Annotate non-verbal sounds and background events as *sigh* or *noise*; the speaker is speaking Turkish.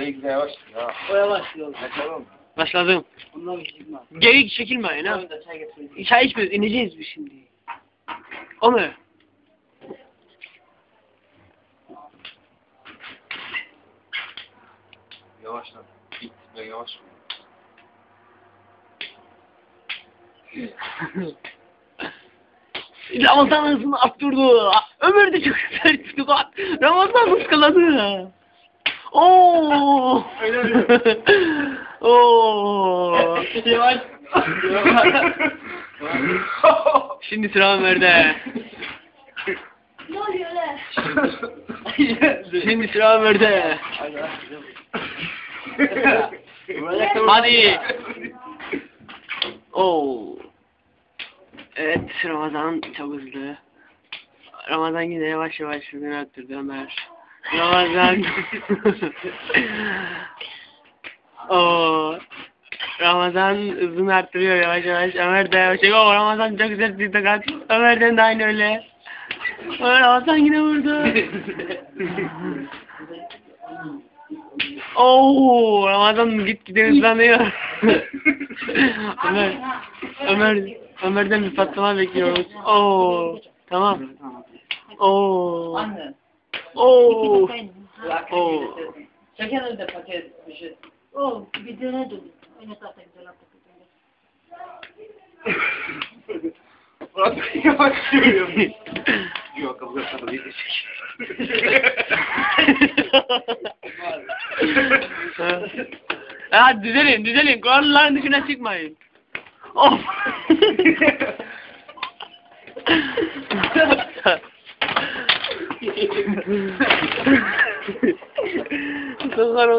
Belki de yavaş. Ya. O yavaş yol. Başladım. Bundan bir şey çıkmaz. Geri çekilmeyin ha. Ben de çay getireyim. Çay içmiyoruz. ineceğiz biz şimdi. O mu? Yavaş lan. Git. Ben yavaş. Ramazan hızını arttırdı. Ömer de çok güzel çıktı. Ramazan ıskaladı. Oo. Öyle *laughs* mi? Oo. Yavaş. *laughs* Şimdi sıra Ömer'de. Ne oluyor lan? Şimdi sıra Ömer'de. Hadi. Oo. Evet Ramazan çok hızlı. Ramazan yine yavaş yavaş hızını arttırdı Ömer. Ramazan. *laughs* Oo. Ramazan hızını arttırıyor yavaş yavaş. Ömer de yavaş yavaş. Oo, Ramazan çok güzel bir tokat. Ömer'den de aynı öyle. Oo, Ramazan yine vurdu. *laughs* Oo, Ramazan gitgide hızlanıyor. *laughs* Ömer, Ömer, Ömer'den bir patlama bekliyoruz. Oo, tamam. Oo. Oo. Oo. Şeker de paket bir şey. Oh, bir döne dön. Öyle zaten güzel yaptık. Yavaş yürüyorum. Yok kabul etmedi. Yetişecek. ha düzelin, düzelin. Kuralların dışına çıkmayın. Of. *laughs* 急がろう。*laughs*